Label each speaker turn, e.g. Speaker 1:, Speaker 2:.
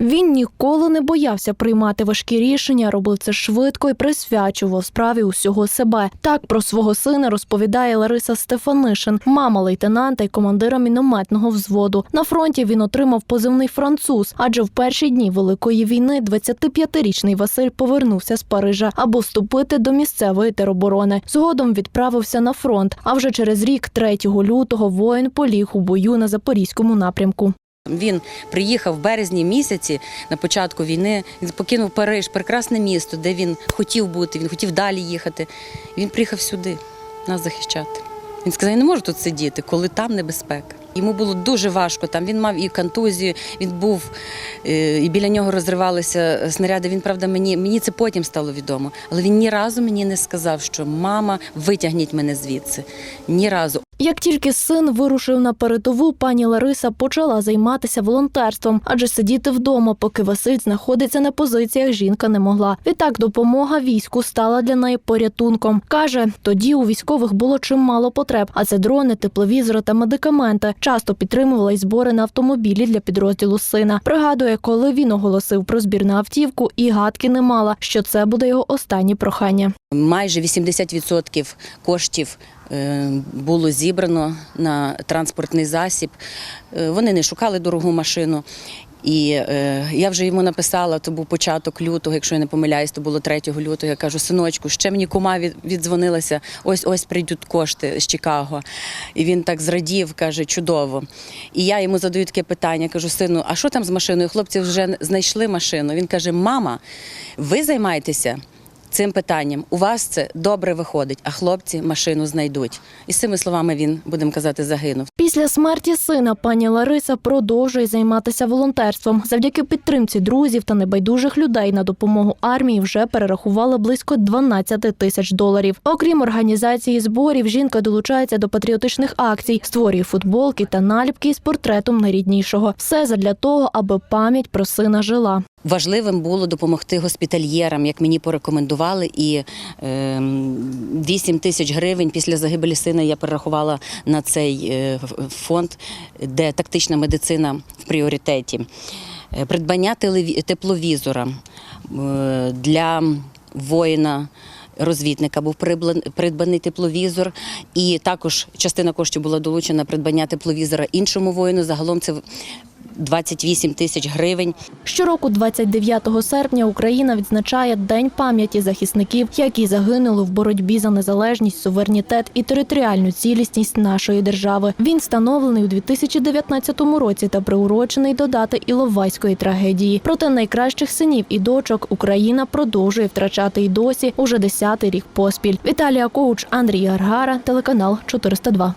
Speaker 1: Він ніколи не боявся приймати важкі рішення, робив це швидко і присвячував справі усього себе. Так про свого сина розповідає Лариса Стефанишин, мама лейтенанта і командира мінометного взводу. На фронті він отримав позивний француз, адже в перші дні великої війни 25-річний Василь повернувся з Парижа, аби вступити до місцевої тероборони. Згодом відправився на фронт. А вже через рік, 3 лютого, воїн поліг у бою на запорізькому напрямку.
Speaker 2: Він приїхав в березні місяці на початку війни. Він покинув Париж, прекрасне місто, де він хотів бути, він хотів далі їхати. Він приїхав сюди нас захищати. Він сказав: я не можу тут сидіти, коли там небезпека. Йому було дуже важко. Там він мав і контузію, він був е, і біля нього розривалися снаряди. Він правда мені мені це потім стало відомо. Але він ні разу мені не сказав, що мама, витягніть мене звідси. Ні разу.
Speaker 1: Як тільки син вирушив на передову, пані Лариса почала займатися волонтерством, адже сидіти вдома, поки Василь знаходиться на позиціях, жінка не могла. Відтак допомога війську стала для неї порятунком. каже, тоді у військових було чимало потреб, а це дрони, тепловізори та медикаменти. Часто підтримувала й збори на автомобілі для підрозділу сина. Пригадує, коли він оголосив про збір на автівку, і гадки не мала, що це буде його останнє прохання.
Speaker 2: Майже 80% коштів е, було зібрано на транспортний засіб. Е, Вони не шукали дорогу машину. І е, я вже йому написала, то був початок лютого, якщо я не помиляюсь, то було 3 лютого. Я кажу, синочку, ще мені кума від, віддзвонилася, ось ось прийдуть кошти з Чикаго. І він так зрадів, каже, чудово. І я йому задаю таке питання, кажу, сину, а що там з машиною? Хлопці вже знайшли машину. Він каже: Мама, ви займаєтеся цим питанням. У вас це добре виходить, а хлопці машину знайдуть. І з цими словами він, будемо казати, загинув.
Speaker 1: Після смерті сина пані Лариса продовжує займатися волонтерством. Завдяки підтримці друзів та небайдужих людей на допомогу армії вже перерахували близько 12 тисяч доларів. Окрім організації зборів, жінка долучається до патріотичних акцій, створює футболки та наліпки з портретом найріднішого. Все задля того, аби пам'ять про сина жила.
Speaker 2: Важливим було допомогти госпітальєрам, як мені порекомендували, і е, 8 тисяч гривень після загибелі сина я перерахувала на цей е, фонд, де тактична медицина в пріоритеті. Е, Придбання тепловізора е, для воїна. Розвідника був придбаний тепловізор, і також частина коштів була долучена придбання тепловізора іншому воїну. Загалом це 28 тисяч гривень.
Speaker 1: Щороку, 29 серпня, Україна відзначає День пам'яті захисників, які загинули в боротьбі за незалежність, суверенітет і територіальну цілісність нашої держави. Він встановлений у 2019 році та приурочений до дати Іловайської трагедії. Проте найкращих синів і дочок Україна продовжує втрачати й досі уже десятий рік поспіль. Віталія Коуч, Андрій Аргара, телеканал 402.